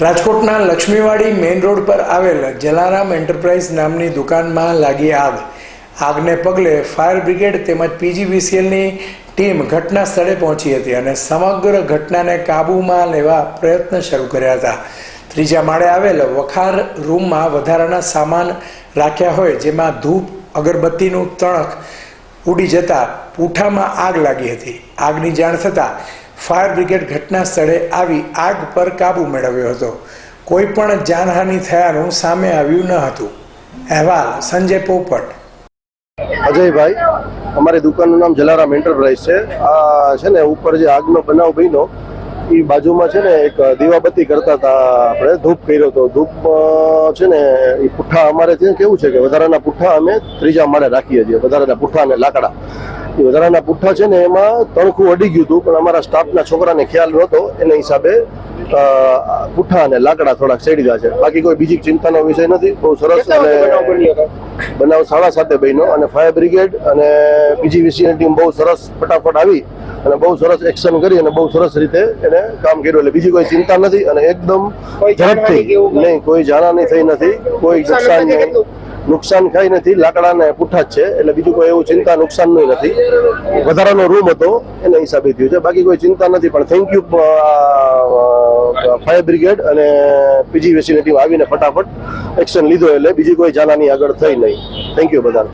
રાજકોટના Laxmiwadi main road પર આવેલ જલારામ એન્ટરપ્રાઇઝ નામની દુકાનમાં લાગી આગ. આગને પગલે ફાયર બ્રિગેડ તેમજ પીજીવીસીએલની ટીમ ઘટના સ્થળે પહોંચી હતી અને સમગ્ર ઘટનાને કાબૂમાં લેવા પ્રયત્ન શરૂ કર્યા હતા. ત્રીજા માળે આવેલ વખાર રૂમમાં વધારાના સામાન રાખ્યા હોય, જેમાં ધૂપ, અગરબત્તીનું તણખ ઉડી જતા પૂઠામાં આગ લાગી હતી. આગની જાણ થતાં ફાયર બ્રિગેડ ઘટના સ્થળે આવી આગ પર કાબુ મેળવ્યો હતો. કોઈ પણ જાનહાનિ થયાનું સામે આવ્યું ન હતું. અહેવાલ સંજય પોપટ. અજયભાઈ, અમારી દુકાનનું નામ જલારામ એન્ટરપ્રાઇઝ છે. આ છે ને, ઉપર જે આગનો બનાવ બન્યો એ બાજુમાં છે ને એક દીવાબત્તી કરતા હતા આપણે ધૂપ કર્યો હતો. ધૂપ છે ને એ પુઠ્ઠા અમારે ત્યાં કેવું છે કે વધારાના પુઠ્ઠા અમે ત્રીજા માળે રાખીએ છીએ. વધારાના પુઠ્ઠા અને લાકડા. એ વધારાના પુઠ્ઠા છે ને એમાં તણખું અડી ગયું હતું પણ અમારા સ્ટાફના છોકરાને ખ્યાલ નહોતો. એના હિસાબે પુઠ્ઠા અને લાકડા થોડાક સડી ગયા છે. બાકી કોઈ બીજી ચિંતાનો વિષય નથી. બહુ સરસ અને બનાવ સાડા સાતે બન્યો અને ફાયર બ્રિગેડ અને પીજીવીસીની ટીમ બહુ સરસ ફટાફટ આવી અને બહુ સરસ એક્શન કરી અને બહુ સરસ રીતે એને કામ કર્યું. એટલે બીજી કોઈ ચિંતા નથી અને એકદમ ઝડપથી. નહીં કોઈ જાનહાની થઈ નથી. કોઈ નુકસાન નહીં. નુકસાન કઈ નથી. લાકડા ને પુઠ્ઠા જ છે. એટલે બીજું કોઈ એવું ચિંતા નુકસાનનું નથી. વધારાનો રૂમ હતો. એના હિસાબે થયું છે. બાકી કોઈ ચિંતા નથી. પણ થેન્ક યુ ફાયર બ્રિગેડ અને પીજીવીસીની ટીમ આવીને ફટાફટ એક્શન લીધો. એટલે બીજી કોઈ જાનહાની આગળ થઈ નહીં. થેન્ક યુ બધાને.